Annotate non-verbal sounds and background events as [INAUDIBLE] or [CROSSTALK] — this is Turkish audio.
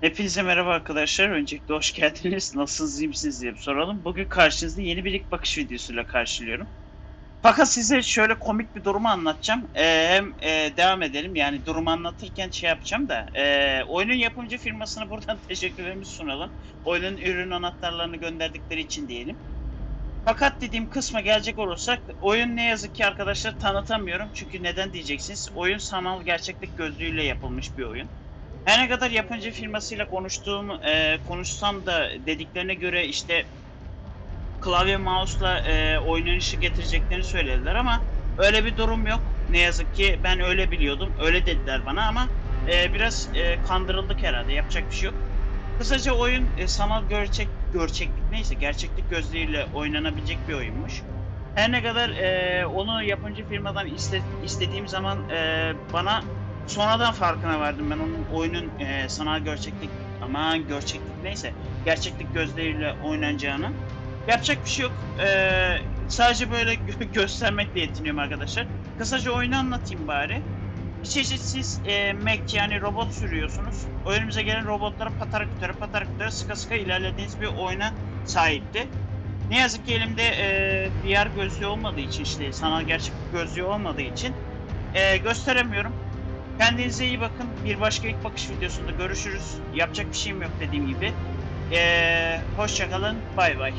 Hepinize merhaba arkadaşlar. Öncelikle hoş geldiniz. Nasılsınız, iyi misiniz diye soralım. Bugün karşınızda yeni bir ilk bakış videosuyla karşılıyorum. Fakat size şöyle komik bir durumu anlatacağım. Ee, hem e, devam edelim. Yani durumu anlatırken şey yapacağım da. e, oyunun yapımcı firmasına [LAUGHS] buradan teşekkürlerimizi sunalım. Oyunun ürün anahtarlarını gönderdikleri için diyelim. Fakat dediğim kısma gelecek olursak oyun ne yazık ki arkadaşlar tanıtamıyorum. Çünkü neden diyeceksiniz? Oyun sanal gerçeklik gözlüğüyle yapılmış bir oyun. Her ne kadar yapımcı firmasıyla konuştuğum, e, konuşsam da dediklerine göre işte klavye mouse'la e, oynanışı getireceklerini söylediler ama öyle bir durum yok. Ne yazık ki ben öyle biliyordum. Öyle dediler bana ama e, biraz e, kandırıldık herhalde. Yapacak bir şey yok. Kısaca oyun e, sanal gerçek gerçeklik neyse gerçeklik gözleriyle oynanabilecek bir oyunmuş. Her ne kadar e, onu yapımcı firmadan iste, istediğim zaman e, bana sonradan farkına vardım ben onun oyunun e, sanal gerçeklik aman gerçeklik neyse gerçeklik gözleriyle oynanacağını. Yapacak bir şey yok. E, sadece böyle [LAUGHS] gö- göstermekle yetiniyorum arkadaşlar. Kısaca oyunu anlatayım bari. Bir çeşit siz e, Mac yani robot sürüyorsunuz. Önümüze gelen robotlara patara kütere patara kütere sıka sıka ilerlediğiniz bir oyuna sahipti. Ne yazık ki elimde e, VR gözlüğü olmadığı için işte sanal gerçeklik gözlüğü olmadığı için e, gösteremiyorum. Kendinize iyi bakın. Bir başka ilk bakış videosunda görüşürüz. Yapacak bir şeyim yok dediğim gibi. E, hoşçakalın. Bay bay.